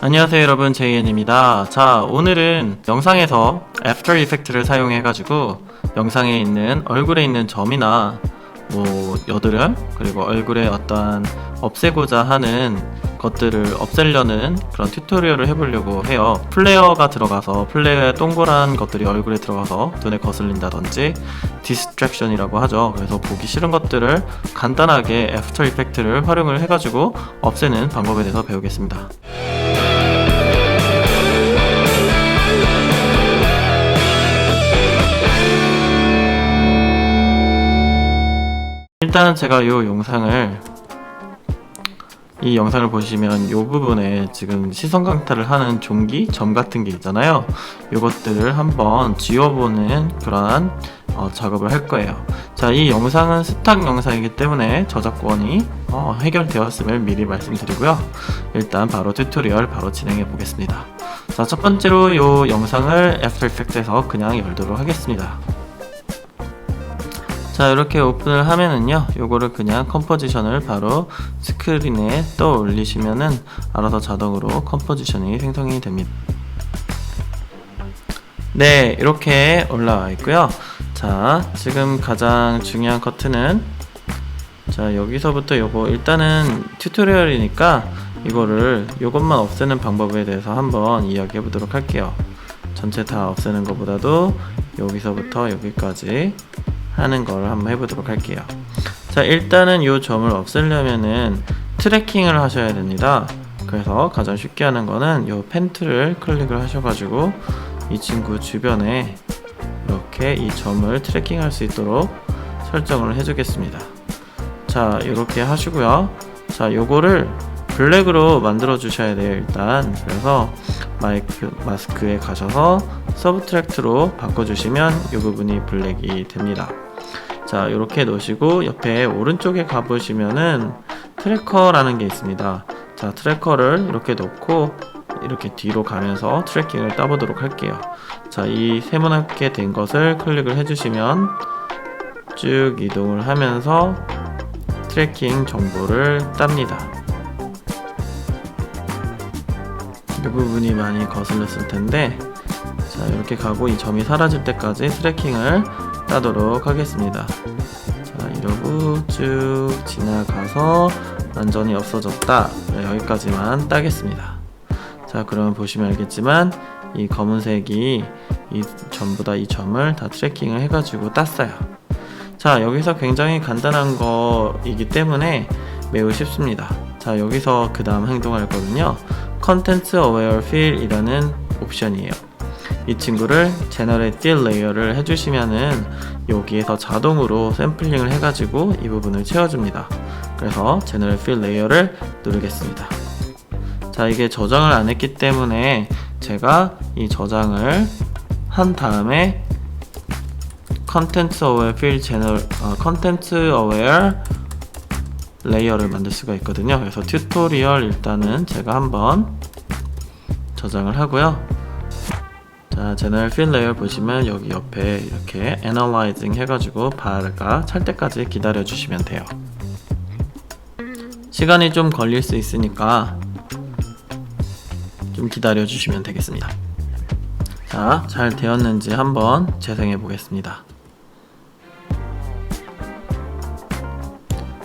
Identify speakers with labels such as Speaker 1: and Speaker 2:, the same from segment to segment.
Speaker 1: 안녕하세요 여러분. 제이엔입니다. 자 오늘은 영상에서 애프터 이펙트를 사용해 가지고 영상에 있는 얼굴에 있는 점이나 뭐 여드름 그리고 얼굴에 어떠한 없애고자 하는 것들을 없애려는 그런 튜토리얼을 해보려고 해요. 플레어가 들어가서 플레어에 동그란 것들이 얼굴에 들어가서 눈에 거슬린다든지 디스트랙션이라고 하죠. 그래서 보기 싫은 것들을 간단하게 애프터 이펙트를 활용을 해가지고 없애는 방법에 대해서 배우겠습니다 일단 제가 이 영상을 이 영상을 보시면 이 부분에 지금 시선 강탈을 하는 종기 점 같은 게 있잖아요. 이것들을 한번 지워보는 그러한 어, 작업을 할 거예요. 자, 이 영상은 스탁 영상이기 때문에 저작권이 어, 해결되었음을 미리 말씀드리고요. 일단 바로 튜토리얼 바로 진행해 보겠습니다. 자, 첫 번째로 이 영상을 애프터 이펙트에서 그냥 열도록 하겠습니다. 자 이렇게 오픈을 하면은요 요거를 그냥 컴포지션을 바로 스크린에 떠 올리시면은 알아서 자동으로 컴포지션이 생성이 됩니다. 네 이렇게 올라와 있고요. 자 지금 가장 중요한 커트는 자 여기서부터 요거 일단은 튜토리얼이니까 이거를 요것만 없애는 방법에 대해서 한번 이야기해 보도록 할게요. 전체 다 없애는 것보다도 여기서부터 여기까지 하는 걸 한번 해보도록 할게요. 자, 일단은 이 점을 없애려면은 트래킹을 하셔야 됩니다. 그래서 가장 쉽게 하는 거는 이 펜트를 클릭을 하셔가지고 이 친구 주변에 이렇게 이 점을 트래킹 할 수 있도록 설정을 해주겠습니다. 자, 이렇게 하시고요. 자, 요거를 블랙으로 만들어 주셔야 돼요, 일단. 그래서 마이크, 마스크에 가셔서 서브트랙트로 바꿔주시면 이 부분이 블랙이 됩니다. 자 이렇게 놓으시고 옆에 오른쪽에 가보시면은 트래커라는 게 있습니다. 자 트래커를 이렇게 놓고 이렇게 뒤로 가면서 트래킹을 따보도록 할게요. 자이 세모나게 된 것을 클릭을 해주시면 쭉 이동을 하면서 트래킹 정보를 땁니다. 이 부분이 많이 거슬렸을 텐데 자 이렇게 가고 이 점이 사라질 때까지 트래킹을 따도록 하겠습니다. 자 이러고 쭉 지나가서 완전히 없어졌다. 네, 여기까지만 따겠습니다. 자 그러면 보시면 알겠지만 이 검은색이 이 전부 다 이 점을 다 트래킹을 해가지고 땄어요. 자 여기서 굉장히 간단한 거이기 때문에 매우 쉽습니다. 자 여기서 그 다음 행동할 거는요. Contents Aware Fill 이라는 옵션이에요 이 친구를 제너레 딜 레이어를 해주시면은 여기에서 자동으로 샘플링을 해가지고 이 부분을 채워줍니다. 그래서 제너레 필 레이어를 누르겠습니다. 자 이게 저장을 안 했기 때문에 제가 이 저장을 한 다음에 컨텐츠 어웨어 필 제너 컨텐츠 어웨어 레이어를 만들 수가 있거든요. 그래서 튜토리얼 일단은 제가 한번 저장을 하고요. 자, 제너럴 필 레이어 보시면 여기 옆에 이렇게 애널라이징 해가지고 바가 찰 때까지 기다려 주시면 돼요. 시간이 좀 걸릴 수 있으니까 좀 기다려 주시면 되겠습니다. 자, 잘 되었는지 한번 재생해 보겠습니다.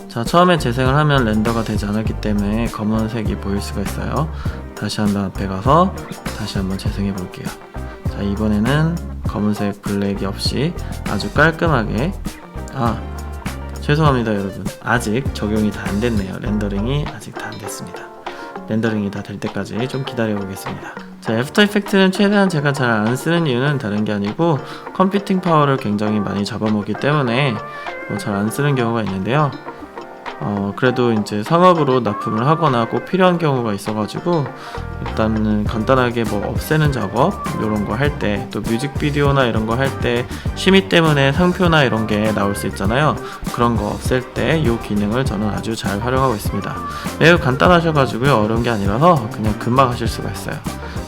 Speaker 1: 자, 처음에 재생을 하면 렌더가 되지 않았기 때문에 검은색이 보일 수가 있어요. 다시 한번 앞에 가서 다시 한번 재생해 볼게요. 자, 이번에는 검은색 블랙이 없이 아주 깔끔하게 아, 죄송합니다, 여러분. 아직 적용이 다 안 됐네요. 렌더링이 아직 다 안 됐습니다. 렌더링이 다 될 때까지 좀 기다려 보겠습니다. 자, 애프터 이펙트는 최대한 제가 잘 안 쓰는 이유는 다른 게 아니고 컴퓨팅 파워를 굉장히 많이 잡아먹기 때문에 뭐 잘 안 쓰는 경우가 있는데요. 어, 그래도 이제 상업으로 납품을 하거나 꼭 필요한 경우가 있어가지고 일단은 간단하게 뭐 없애는 작업 이런 거 할 때 또 뮤직비디오나 이런 거 할 때 심의 때문에 상표나 이런 게 나올 수 있잖아요. 그런 거 없앨 때 이 기능을 저는 아주 잘 활용하고 있습니다. 매우 간단하셔가지고요. 어려운 게 아니라서 그냥 금방 하실 수가 있어요.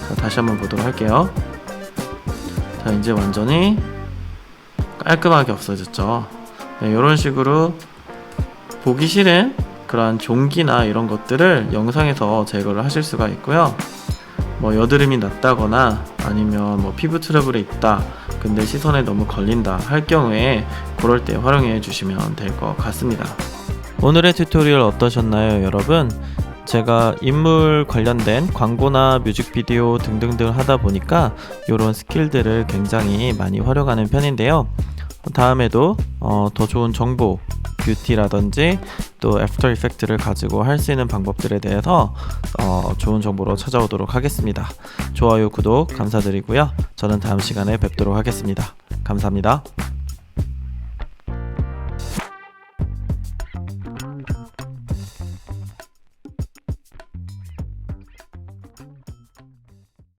Speaker 1: 자, 다시 한번 보도록 할게요. 자 이제 완전히 깔끔하게 없어졌죠. 네, 이런 식으로 보기 싫은 그러한 종기나 이런 것들을 영상에서 제거를 하실 수가 있고요. 뭐 여드름이 났다거나 아니면 뭐 피부 트러블이 있다 근데 시선에 너무 걸린다 할 경우에 그럴 때 활용해 주시면 될 것 같습니다. 오늘의 튜토리얼 어떠셨나요 여러분? 제가 인물 관련된 광고나 뮤직비디오 등등등 하다 보니까 이런 스킬들을 굉장히 많이 활용하는 편인데요. 다음에도 어, 더 좋은 정보 뷰티라든지 또 애프터 이펙트를 가지고 할 수 있는 방법들에 대해서 어, 좋은 정보로 찾아오도록 하겠습니다. 좋아요, 구독 감사드리고요. 저는 다음 시간에 뵙도록 하겠습니다. 감사합니다.